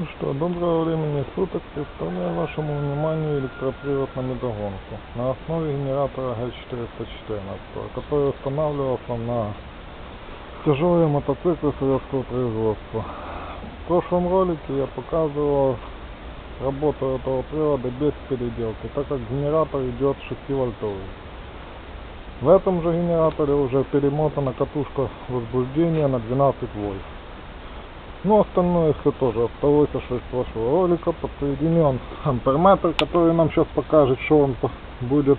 Ну что, доброго времени суток. Представляю вашему вниманию электропривод на медогонку на основе генератора Г414, который устанавливался на тяжелые мотоциклы советского производства. В прошлом ролике я показывал работу этого привода без переделки, так как генератор идет 6 вольтовый. В этом же генераторе уже перемотана катушка возбуждения на 12 вольт. Ну, остальное все тоже осталось аж из вашего ролика. Подсоединен амперметр, который нам сейчас покажет, что он будет,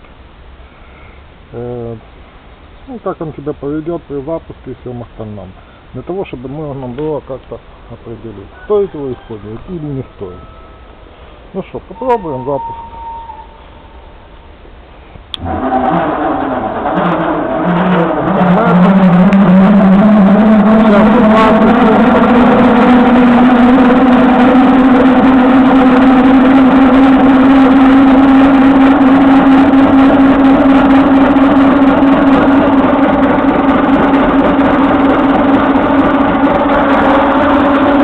э, ну, как он себя поведет при запуске и всем остальном. Для того, чтобы можно было как-то определить, стоит его использовать или не стоит. Ну что, попробуем запуск. Сейчас запуск.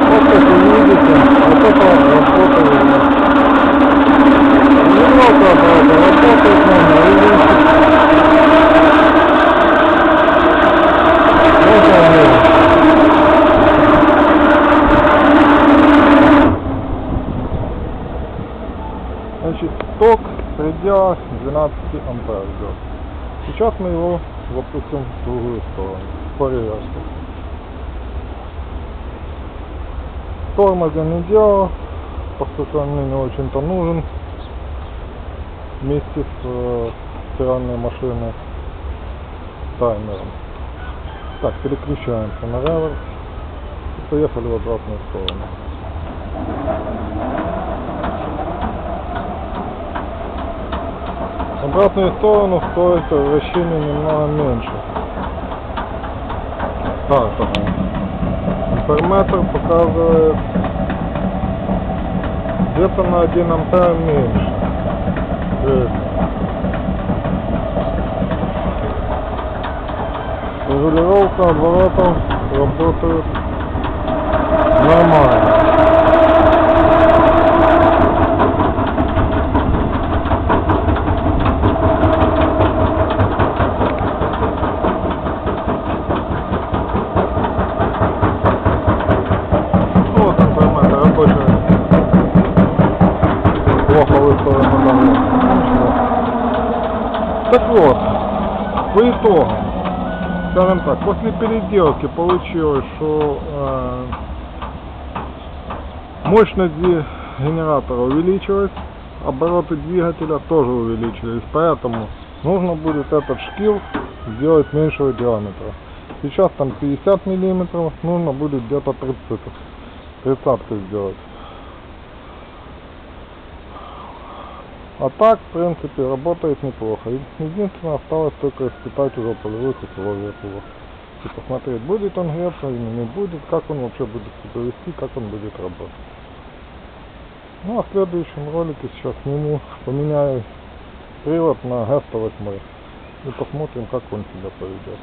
Вот как вы видите, вот это работает. Немного правда, работает можно, видите. Вот он. Значит, пределах 12 ампер идет. Сейчас мы его запустим в другую сторону, по реверсу. Я не делал, поскольку он мне не очень-то нужен вместе с э, стиральной машиной таймером. Так, переключаемся на реверс и поехали в обратную сторону. В обратную сторону стоит вращение немного меньше. Так, ага. Амперметр показывает где-то на 1 ампер меньше. Регулировка оборотов работает нормально. Так по итогам, скажем так, после переделки получилось, что э, мощность генератора увеличилась, обороты двигателя тоже увеличились, поэтому нужно будет этот шкив сделать меньшего диаметра. Сейчас там 50 миллиметров, нужно будет где-то 30, 30 сделать. А так, в принципе, работает неплохо. Единственное, осталось только испытать уже полевых условиях его. И посмотреть, будет он греться или не будет, как он вообще будет себя вести, как он будет работать. Ну а в следующем ролике сейчас сниму, поменяю привод на ГЭС-108 и посмотрим, как он себя поведет.